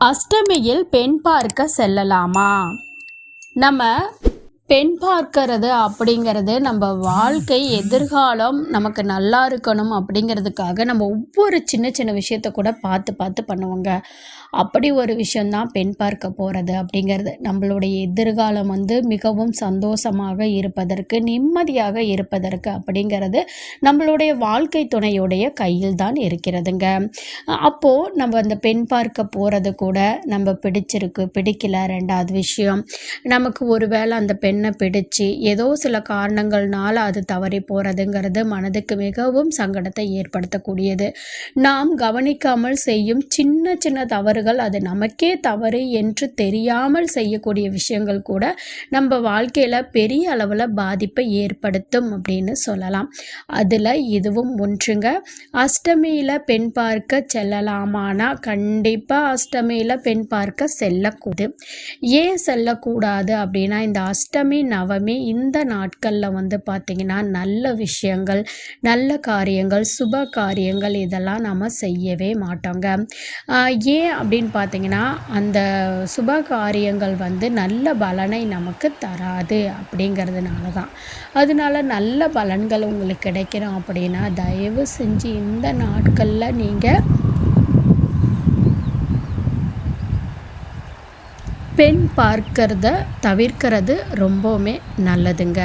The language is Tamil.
அஷ்டமியில் பெண் பார்க்க செல்லலாமா? நம்ம பெண் பார்க்கறது அப்படிங்கிறது நம்ம வாழ்க்கை எதிர்காலம் நமக்கு நல்லா இருக்கணும் அப்படிங்கிறதுக்காக நம்ம ஒவ்வொரு சின்ன சின்ன விஷயத்த கூட பார்த்து பார்த்து பண்ணுவோங்க. அப்படி ஒரு விஷயந்தான் பெண் பார்க்க போகிறது அப்படிங்கிறது. நம்மளுடைய எதிர்காலம் வந்து மிகவும் சந்தோஷமாக இருப்பதற்கு நிம்மதியாக இருப்பதற்கு அப்படிங்கிறது நம்மளுடைய வாழ்க்கை துணையுடைய கையில் தான் இருக்கிறதுங்க. அப்போது நம்ம அந்த பெண் பார்க்க போகிறது கூட நம்ம பிடிச்சிருக்கு பிடிக்கல ரெண்டாவது விஷயம். நமக்கு ஒருவேளை அந்த பெண் பெண்ணை பிடிச்சு? ஏதோ சில காரணங்கள்னால அது தவறி போகிறதுங்கிறது மனதுக்கு மிகவும் சங்கடத்தை ஏற்படுத்தக்கூடியது. நாம் கவனிக்காமல் செய்யும் சின்ன சின்ன தவறுகள் அது நமக்கே தவறு என்று தெரியாமல் செய்யக்கூடிய விஷயங்கள் கூட நம்ம வாழ்க்கையில் பெரிய அளவில் பாதிப்பை ஏற்படுத்தும் அப்படின்னு சொல்லலாம். அதில் இதுவும் ஒன்றுங்க. அஷ்டமியில் பெண் பார்க்க செல்லலாமானா கண்டிப்பாக அஷ்டமியில் பெண் பார்க்க செல்லக்கூடாது ஏன் செல்லக்கூடாது அப்படின்னா இந்த அஷ்டமி நவமி இந்த நாட்களில் வந்து பார்த்திங்கன்னா நல்ல விஷயங்கள் நல்ல காரியங்கள் சுப காரியங்கள் இதெல்லாம் நம்ம செய்யவே மாட்டோங்க. ஏன் அப்படின்னு பார்த்தீங்கன்னா அந்த சுப காரியங்கள் வந்து நல்ல பலனை நமக்கு தராது அப்படிங்கிறதுனால தான் அதனால நல்ல பலன்கள் உங்களுக்கு கிடைக்கணும் அப்படின்னா தயவு செஞ்சு இந்த நாட்களில் நீங்கள் பெண் பார்க்கறத தவிர்க்கிறது ரொம்பவுமே நல்லதுங்க.